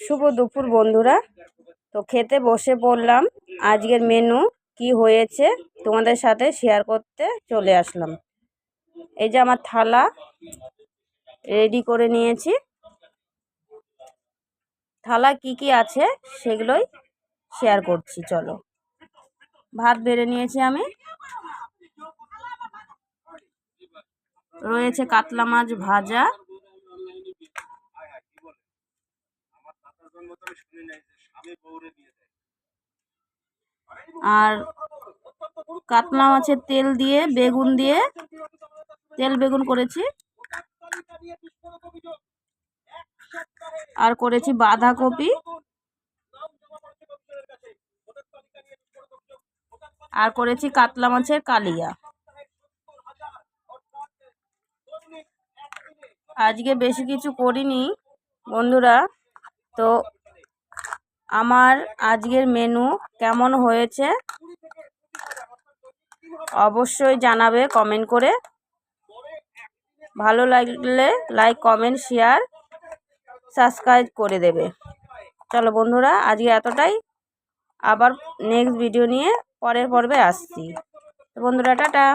শুভ দুপুর, বন্ধুরা। তো খেতে বসে পড়লাম। আজকের মেনু কি হয়েছে তোমাদের সাথে শেয়ার করতে চলে আসলাম। এই যে আমার থালা রেডি করে নিয়েছি। থালা কি কি আছে সেগুলোই শেয়ার করছি, চলো। ভাত বেড়ে নিয়েছি আমি। রয়েছে কাতলা মাছ ভাজা। আর কাতলা মাছের তেল দিয়ে, বেগুন দিয়ে, তেল বেগুন করেছি। আর করেছি বাঁধাকপি। আর করেছি কাতলা মাছের কালিয়া। আজকে বেশি কিছু করিনি, বন্ধুরা। তো আমার আজকের মেনু কেমন হয়েছে? অবশ্যই জানাবে কমেন্ট করে। ভালো লাগলে লাইক কমেন্ট শেয়ার সাবস্ক্রাইব করে দেবে। চলো বন্ধুরা, আজকে এতটাই। আবার নেক্সট ভিডিও নিয়ে পরের পর্বে আসছি। বন্ধুরা, টাটা।